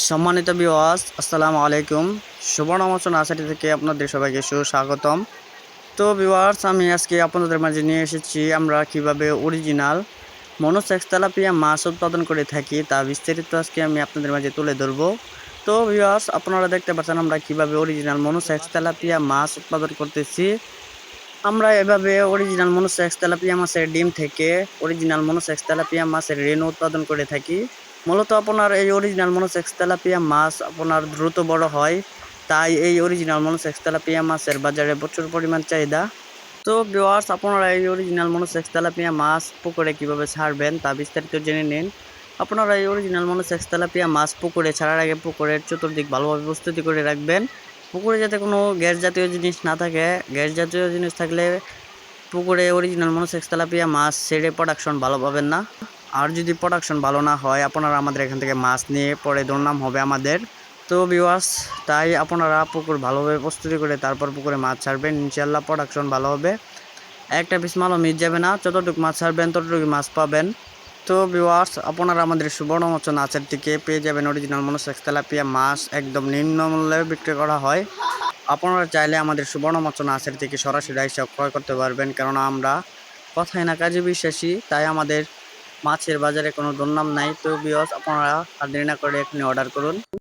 সম্মানিত বিওয়াস আসসালামু আলাইকুম। সুবর্ণ মোচন আসাটি থেকে আপনাদের সবাইকে সুস্বাগতম। তো বিওয়ার্স আমি আজকে আপনাদের মাঝে নিয়ে এসেছি আমরা কীভাবে অরিজিনাল মনোসেক্স তেলাপিয়া মাছ উৎপাদন করে থাকি তা বিস্তারিত আজকে আমি আপনাদের মাঝে তুলে ধরবো। তো বিওয়ার্স আপনারা দেখতে পাচ্ছেন আমরা কীভাবে অরিজিনাল মনোসেক্স তেলাপিয়া মাছ উৎপাদন করতেছি। আমরা এভাবে অরিজিনাল মনোসেক্স তেলাপিয়া মাছের ডিম থেকে অরিজিনাল মনোসেক্স তেলাপিয়া মাছের রেণু উৎপাদন করে থাকি। মূলত আপনার এই অরিজিনাল মনোসেক্স তেলাপিয়া মাছ আপনার দ্রুত বড় হয়, তাই এই অরিজিনাল মনোসেক্স তেলাপিয়া মাছের বাজারে প্রচুর পরিমাণ চাহিদা। তো ভিউয়ার্স আপনারা এই অরিজিনাল মনোসেক্স তেলাপিয়া মাছ পুকুরে কীভাবে ছাড়বেন তা বিস্তারিত জেনে নিন। আপনারা এই অরিজিনাল মনোসেক্স তেলাপিয়া মাছ পুকুরে ছাড়ার আগে পুকুরের চতুর্দিক ভালোভাবে প্রস্তুতি করে রাখবেন। পুকুরে যাতে কোনো গ্যাস জাতীয় জিনিস না থাকে, গ্যাস জাতীয় জিনিস থাকলে পুকুরে অরিজিনাল মনোসেক্স তেলাপিয়া মাছ ছেড়ে প্রোডাকশন ভালো পাবেন না। আর যদি প্রোডাকশন ভালো না হয়, আপনারা আমাদের এখান থেকে মাছ নিয়ে পরে দুর্নাম হবে আমাদের। তো বিওয়াস তাই আপনারা পুকুর ভালোভাবে প্রস্তুতি করে তারপর পুকুরে মাছ ছাড়বেন ইনশাল্লাহ প্রোডাকশন ভালো হবে। একটা পিস মালও মিট যাবে না, যতটুকু মাছ ছাড়বেন ততটুকু মাছ পাবেন। তো ভিউয়ার্স আপনারা আমাদের সুবর্ণমোচন আচার থেকে পেয়ে যাবেন অরিজিনাল মনোসেক্স তেলাপিয়া মাছ, একদম নিম্ন মূল্যে বিক্রি করা হয়। আপনারা চাইলে আমাদের সুবর্ণমোচন আচার থেকে সরাসরি এসে ক্রয় করতে পারবেন, কেননা আমরা কথায় না কাজে বিশ্বাসী, তাই আমাদের মাছের বাজারে কোনো দুর্নাম নাই। তো বিয়স আপনারা আর করে এখানে অর্ডার করুন।